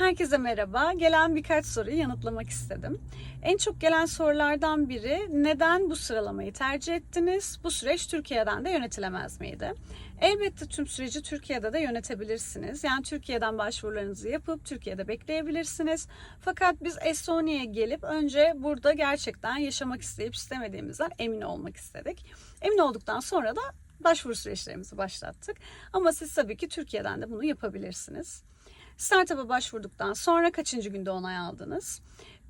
Herkese merhaba. Gelen birkaç soruyu yanıtlamak istedim. En çok gelen sorulardan biri neden bu sıralamayı tercih ettiniz? Bu süreç Türkiye'den de yönetilemez miydi? Elbette tüm süreci Türkiye'de de yönetebilirsiniz. Yani Türkiye'den başvurularınızı yapıp Türkiye'de bekleyebilirsiniz. Fakat biz Estonya'ya gelip önce burada gerçekten yaşamak isteyip istemediğimizden emin olmak istedik. Emin olduktan sonra da başvuru süreçlerimizi başlattık. Ama siz tabii ki Türkiye'den de bunu yapabilirsiniz. Startup'a başvurduktan sonra kaçıncı günde onay aldınız?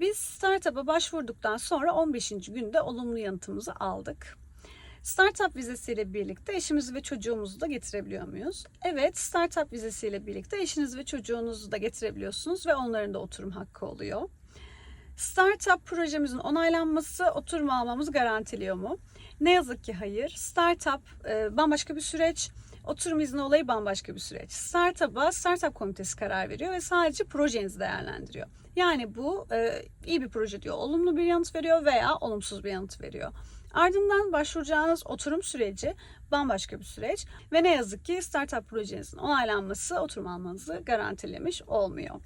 Biz startup'a başvurduktan sonra 15. günde olumlu yanıtımızı aldık. Startup vizesiyle birlikte eşimizi ve çocuğumuzu da getirebiliyor muyuz? Evet, startup vizesiyle birlikte eşiniz ve çocuğunuzu da getirebiliyorsunuz ve onların da oturum hakkı oluyor. Startup projemizin onaylanması oturum almamızı garantiliyor mu? Ne yazık ki hayır. Startup e, bambaşka bir süreç. Oturum izni olayı bambaşka bir süreç. Startup'a startup komitesi karar veriyor ve sadece projenizi değerlendiriyor. Yani bu e, iyi bir proje diyor, olumlu bir yanıt veriyor veya olumsuz bir yanıt veriyor. Ardından başvuracağınız oturum süreci bambaşka bir süreç ve ne yazık ki startup projenizin onaylanması oturum almanızı garantilemiş olmuyor.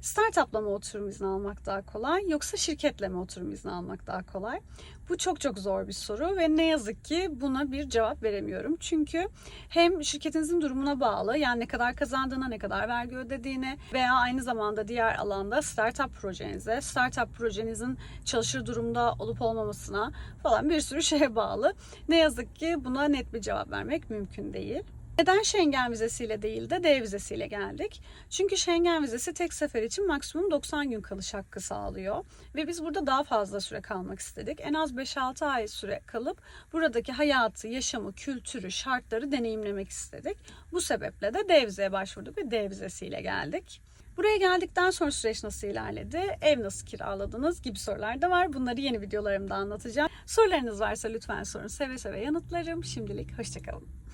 Startup'la mı oturum izni almak daha kolay yoksa şirketle mi oturum izni almak daha kolay? Bu çok çok zor bir soru ve ne yazık ki buna bir cevap veremiyorum. Çünkü hem şirketinizin durumuna bağlı yani ne kadar kazandığına, ne kadar vergi ödediğine veya aynı zamanda diğer alanda startup projenize, startup projenizin çalışır durumda olup olmamasına falan bir sürü şeye bağlı. Ne yazık ki buna net bir cevap vermek mümkün değil. Neden Schengen vizesiyle değil de D vizesiyle geldik? Çünkü Schengen vizesi tek sefer için maksimum 90 gün kalış hakkı sağlıyor. Ve biz burada daha fazla süre kalmak istedik. En az 5-6 ay süre kalıp buradaki hayatı, yaşamı, kültürü, şartları deneyimlemek istedik. Bu sebeple de D vizeye başvurduk ve D vizesiyle geldik. Buraya geldikten sonra süreç nasıl ilerledi, ev nasıl kiraladınız gibi sorular da var. Bunları yeni videolarımda anlatacağım. Sorularınız varsa lütfen sorun. Seve seve yanıtlarım. Şimdilik hoşçakalın.